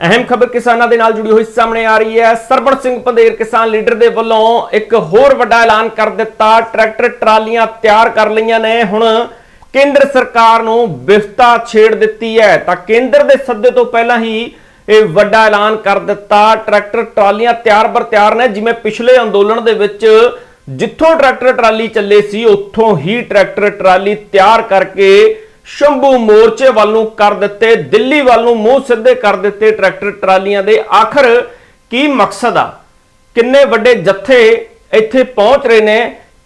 ਅਹਿਮ ਖਬਰ ਕਿਸਾਨਾਂ ਦੇ ਨਾਲ ਜੁੜੀ ਹੋਈ ਸਾਹਮਣੇ ਆ ਰਹੀ ਹੈ। ਸਰਬਣ ਸਿੰਘ ਪੰਧੇਰ ਕਿਸਾਨ ਲੀਡਰ ਦੇ ਵੱਲੋਂ ਇੱਕ ਹੋਰ ਵੱਡਾ ਐਲਾਨ ਕਰ ਦਿੱਤਾ। ਟਰੈਕਟਰ, ਟਰਾਲੀਆਂ ਤਿਆਰ ਕਰ ਲਈਆਂ ਨੇ। ਹੁਣ ਕੇਂਦਰ ਸਰਕਾਰ ਨੂੰ ਵਿਫਤਾ ਛੇੜ ਦਿੱਤੀ ਹੈ। ਤਾਂ ਕੇਂਦਰ ਦੇ ਸੱਦੇ ਤੋਂ ਪਹਿਲਾਂ ਹੀ ਇਹ ਵੱਡਾ ਐਲਾਨ ਕਰ ਦਿੱਤਾ। ਟਰੈਕਟਰ, ਟਰਾਲੀਆਂ ਤਿਆਰ ਬਰ ਤਿਆਰ ਨੇ। ਜਿਵੇਂ ਪਿਛਲੇ ਅੰਦੋਲਨ ਦੇ ਵਿੱਚ ਜਿੱਥੋਂ ਟਰੈਕਟਰ, ਟਰਾਲੀ ਚੱਲੇ ਸੀ, ਉੱਥੋਂ ਹੀ ਟਰੈਕਟਰ, ਟਰਾਲੀ ਤਿਆਰ ਕਰਕੇ ਸ਼ੰਭੂ ਮੋਰਚੇ ਵੱਲ ਨੂੰ ਕਰ ਦਿੱਤੇ ਦਿੱਲੀ ਵੱਲ ਨੂੰ ਮੂੰਹ ਸਿੱਧੇ ਕਰ ਦਿੱਤੇ ਟਰੈਕਟਰ ਟਰਾਲੀਆਂ ਦੇ ਆਖਰ ਕੀ ਮਕਸਦ ਆ ਕਿੰਨੇ ਵੱਡੇ ਜੱਥੇ ਇੱਥੇ ਪਹੁੰਚ ਰਹੇ ਨੇ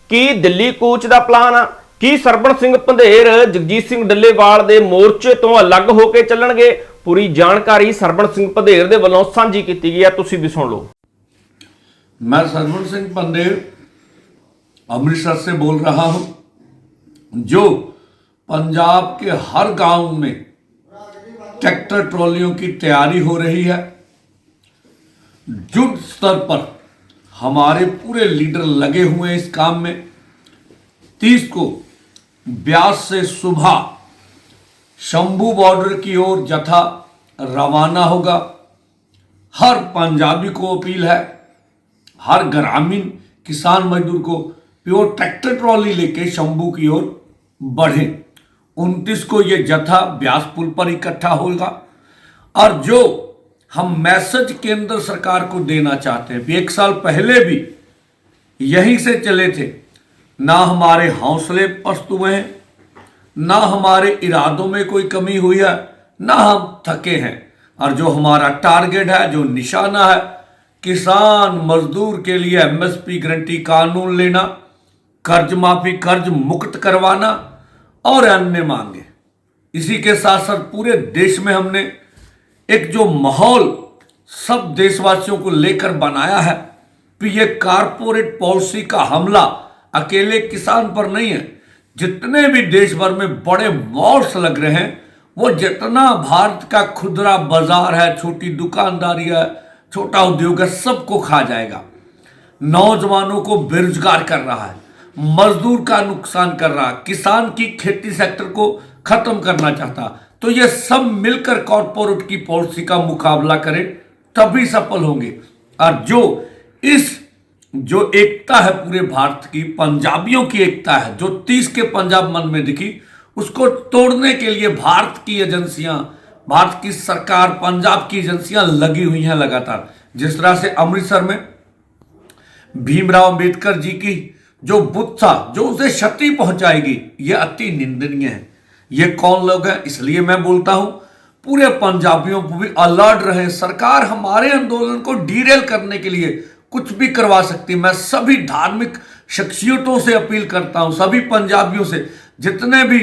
ਕੀ ਦਿੱਲੀ ਕੂਚ ਦਾ ਪਲਾਨ ਆ ਕੀ ਸਰਬਣ ਸਿੰਘ ਪੰਧੇਰ ਜਗਜੀਤ ਸਿੰਘ ਡੱਲੇਵਾਲ ਦੇ ਮੋਰਚੇ ਤੋਂ ਅਲੱਗ ਹੋ ਕੇ ਚੱਲਣਗੇ ਪੂਰੀ ਜਾਣਕਾਰੀ ਸਰਬਣ ਸਿੰਘ ਪੰਧੇਰ ਦੇ ਵੱਲੋਂ ਸਾਂਝੀ ਕੀਤੀ ਗਈ ਹੈ ਤੁਸੀਂ ਵੀ ਸੁਣ ਲਓ मैं सरवण सिंह पंडेर अमृतसर से बोल रहा हूं जो पंजाब के हर गाँव में ट्रैक्टर ट्रॉलियों की तैयारी हो रही है। युद्ध स्तर पर हमारे पूरे लीडर लगे हुए हैं इस काम में। तीस को ब्यास से सुबह शंभू बॉर्डर की ओर जथा रवाना होगा। हर पंजाबी को अपील है, हर ग्रामीण किसान मजदूर को प्योर ट्रैक्टर ट्रॉली लेके शंभू की ओर बढ़े। 29 को ये जथा ब्यास पुल पर इकट्ठा होगा। और जो हम मैसेज केंद्र सरकार को देना चाहते हैं, एक साल पहले भी यहीं से चले थे, ना हमारे हौसले पस्त हुए हैं, ना हमारे इरादों में कोई कमी हुई है, ना हम थके हैं। और जो हमारा टारगेट है, जो निशाना है, किसान मजदूर के लिए एमएसपी गारंटी कानून लेना कर्ज माफ़ी कर्ज मुक्त करवाना और अन्य मांगे। इसी के साथ साथ पूरे देश में हमने एक जो माहौल सब देशवासियों को लेकर बनाया है, कि ये कारपोरेट पॉलिसी का हमला अकेले किसान पर नहीं है। जितने भी देश भर में बड़े मॉल्स लग रहे हैं, वो जितना भारत का खुदरा बाज़ार है, छोटी दुकानदारी है, छोटा उद्योग है, सबको खा जाएगा। नौजवानों को बेरोजगार कर रहा है। मजदूर का नुकसान कर रहा, किसान की खेती सेक्टर को खत्म करना चाहता। तो ये सब मिलकर कॉरपोरेट की पॉलिसी का मुकाबला करें, तभी सफल होंगे। और जो इस, जो एकता है पूरे भारत की, पंजाबियों की एकता है, जो तीस के पंजाब मन में दिखी, उसको तोड़ने के लिए भारत की एजेंसियाँ, भारत की सरकार, पंजाब की एजेंसियाँ लगी हुई हैं लगातार। जिस तरह से अमृतसर में भीमराव अंबेडकर जी की जो बुत था जो उसे क्षति पहुंचाएगी यह अति निंदनीय है। ये कौन लोग हैं? इसलिए मैं बोलता हूँ पूरे पंजाबियों को भी अलर्ट रहे सरकार हमारे आंदोलन को डीरेल करने के लिए कुछ भी करवा सकती। मैं सभी धार्मिक शख्सियतों से अपील करता हूँ सभी पंजाबियों से जितने भी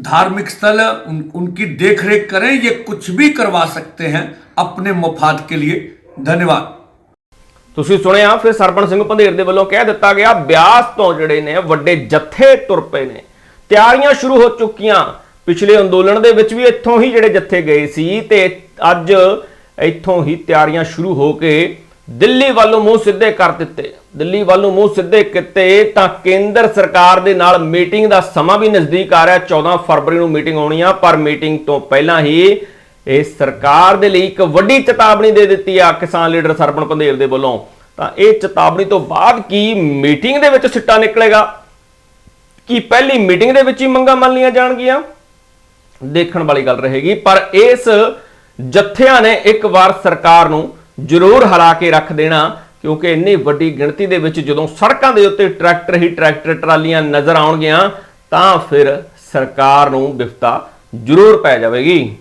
धार्मिक स्थल है उन, उनकी देख रेख करें ये कुछ भी करवा सकते हैं अपने मफाद के लिए। धन्यवाद। ਤੁਸੀਂ ਸੁਣਿਆ, ਫਿਰ ਸਰਬਣ ਸਿੰਘ ਪੰਧੇਰ ਦੇ ਵੱਲੋਂ ਕਹਿ ਦਿੱਤਾ ਗਿਆ, ਬਿਆਸ ਤੋਂ ਜਿਹੜੇ ਨੇ, ਵੱਡੇ ਜੱਥੇ ਤੁਰ ਪਏ ਨੇ। ਤਿਆਰੀਆਂ ਸ਼ੁਰੂ ਹੋ ਚੁੱਕੀਆਂ। ਪਿਛਲੇ ਅੰਦੋਲਨ ਦੇ ਵਿੱਚ ਵੀ ਇੱਥੋਂ ਹੀ ਜਿਹੜੇ ਜੱਥੇ ਗਏ ਸੀ ਤੇ ਅੱਜ ਇੱਥੋਂ ਹੀ ਤਿਆਰੀਆਂ ਸ਼ੁਰੂ ਹੋ ਕੇ ਦਿੱਲੀ ਵੱਲ ਨੂੰ ਮੂੰਹ ਸਿੱਧੇ ਕਰ ਦਿੱਤੇ। ਦਿੱਲੀ ਵੱਲ ਨੂੰ ਮੂੰਹ ਸਿੱਧੇ ਕੀਤੇ ਤਾਂ ਕੇਂਦਰ ਸਰਕਾਰ ਦੇ ਨਾਲ ਮੀਟਿੰਗ ਦਾ ਸਮਾਂ ਵੀ ਨਜ਼ਦੀਕ ਆ ਰਿਹਾ। 14 ਫਰਵਰੀ ਨੂੰ ਮੀਟਿੰਗ ਹੋਣੀ ਆ, ਪਰ ਮੀਟਿੰਗ ਤੋਂ ਪਹਿਲਾਂ ਹੀ ਇਹ ਸਰਕਾਰ ਦੇ ਲਈ ਇੱਕ ਵੱਡੀ ਚੇਤਾਵਨੀ ਦੇ ਦਿੱਤੀ ਆ ਕਿਸਾਨ ਲੀਡਰ ਸਰਪਣ ਪੰਧੇਰ ਦੇ ਵੱਲੋਂ। ਤਾਂ ਇਹ ਚੇਤਾਵਨੀ ਤੋਂ ਬਾਅਦ ਕੀ ਮੀਟਿੰਗ ਦੇ ਵਿੱਚ ਸਿੱਟਾ ਨਿਕਲੇਗਾ? ਕੀ ਪਹਿਲੀ ਮੀਟਿੰਗ ਦੇ ਵਿੱਚ ਹੀ ਮੰਗਾਂ ਮੰਨ ਲਈਆਂ ਜਾਣਗੀਆਂ? ਦੇਖਣ ਵਾਲੀ ਗੱਲ ਰਹੇਗੀ, ਪਰ ਇਸ ਜਥਿਆਂ ਨੇ ਇੱਕ ਵਾਰ ਸਰਕਾਰ ਨੂੰ ਜ਼ਰੂਰ ਹਰਾ ਕੇ ਰੱਖ ਦੇਣਾ, ਕਿਉਂਕਿ ਇੰਨੀ ਵੱਡੀ ਗਿਣਤੀ ਦੇ ਵਿੱਚ ਜਦੋਂ ਸੜਕਾਂ ਦੇ ਉੱਤੇ ਟਰੈਕਟਰ ਹੀ ਟਰੈਕਟਰ ਟਰਾਲੀਆਂ ਨਜ਼ਰ ਆਉਣਗੀਆਂ, ਤਾਂ ਫਿਰ ਸਰਕਾਰ ਨੂੰ ਵਿਫਤਾ ਜ਼ਰੂਰ ਪੈ ਜਾਵੇਗੀ।